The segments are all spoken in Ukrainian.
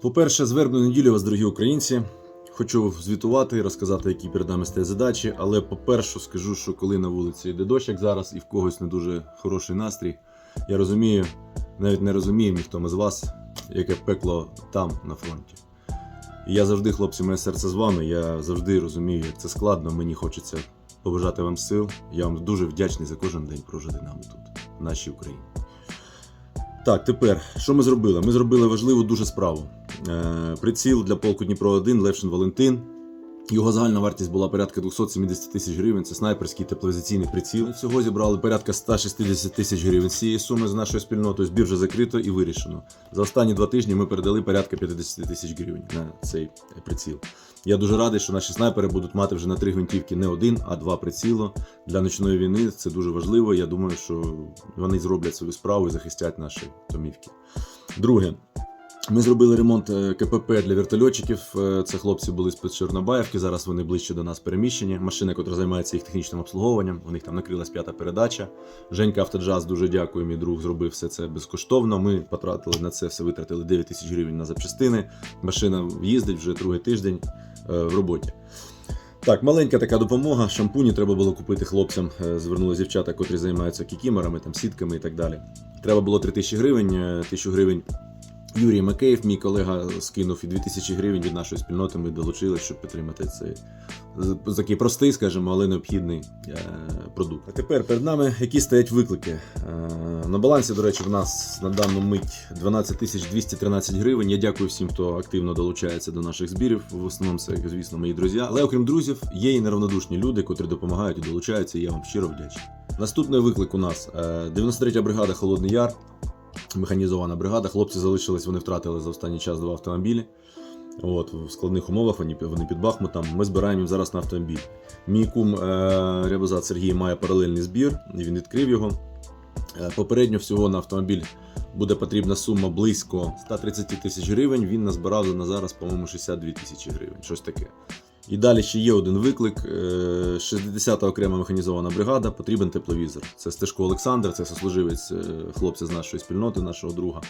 По-перше, з вербної неділі вас, дорогі українці. Хочу звітувати, і розказати, які перед нами стоять задачі. Але по-перше, скажу, що коли на вулиці йде дощ, як зараз, і в когось не дуже хороший настрій, я розумію, навіть не розумію ніхто з вас, яке пекло там на фронті. І я завжди, хлопці, моє серце з вами. Я завжди розумію, як це складно. Мені хочеться побажати вам сил. Я вам дуже вдячний за кожен день прожити нами тут, в нашій Україні. Так, тепер, що ми зробили? Ми зробили важливу дуже справу. Е, приціл для полку Дніпро 1 Левшин Валентин. Його загальна вартість була порядка 270 тисяч гривень. Це снайперський тепловізаційний приціл. Всього зібрали порядка 160 тисяч гривень цієї суми з нашою спільнотою. Збір вже закрито і вирішено. За останні два тижні ми передали порядка 50 тисяч гривень на цей приціл. Я дуже радий, що наші снайпери будуть мати вже на три гвинтівки не один, а два приціло. Для ночної війни це дуже важливо. Я думаю, що вони зроблять свою справу і захистять наші домівки. Друге, ми зробили ремонт е, КПП для вертольотчиків. Е, Це хлопці були з-під Чорнобаївки. Зараз вони ближче до нас переміщені. Машина, яка займається їх технічним обслуговуванням. У них там накрилась п'ята передача. Женька Автоджаз, дуже дякую. Мій друг зробив все це безкоштовно. Ми потратили на це все, витратили 9 тисяч гривень на запчастини. Машина їздить вже другий тиждень е, в роботі. Так, маленька така допомога. Шампуні треба було купити хлопцям. Звернулися дівчата, котрі займаються кікімерами, там сітками і так далі. Треба було 3 тисячі гривень, тисячу гривень. Юрій Макеєв, мій колега, скинув і 2000 гривень від нашої спільноти. Ми долучилися, щоб підтримати цей такий простий, скажімо, але необхідний е, продукт. А тепер перед нами які стоять виклики. Е, на балансі, до речі, в нас на дану мить 12 тисяч 213 гривень. Я дякую всім, хто активно долучається до наших збірів. В основному це, звісно, мої друзі. Але окрім друзів, є і неравнодушні люди, котрі допомагають і долучаються. І я вам щиро вдячний. Наступний виклик у нас е, 93 бригада Холодний Яр. Механізована бригада. Хлопці залишились, вони втратили за останній час два автомобілі. От, в складних умовах вони, вони під Бахмутом. Ми збираємо їм зараз на автомобіль. Мій кум е, Рябозат Сергій має паралельний збір, і він відкрив його. Е, попередньо всього на автомобіль буде потрібна сума близько 130 тисяч гривень. Він назбирав на зараз, по-моєму, 62 тисячі гривень. Щось таке. І далі ще є один виклик. Е, 60-та окрема механізована бригада, потрібен тепловізор. Це Стежко Олександр, це сослуживець е, хлопця з нашої спільноти, нашого друга.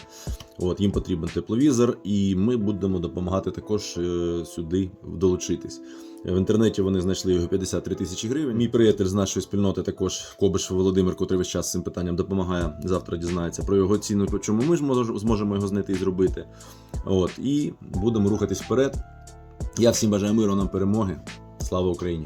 От, їм потрібен тепловізор, і ми будемо допомагати також е, сюди долучитись. В інтернеті вони знайшли його 53 тисячі гривень. Мій приятель з нашої спільноти також Кобиш Володимир, котрий весь час з цим питанням допомагає. Завтра дізнається про його ціну, чому ми зможемо його знайти і зробити. От, і будемо рухатись вперед. Я всім бажаю миру нам перемоги. Слава Україні!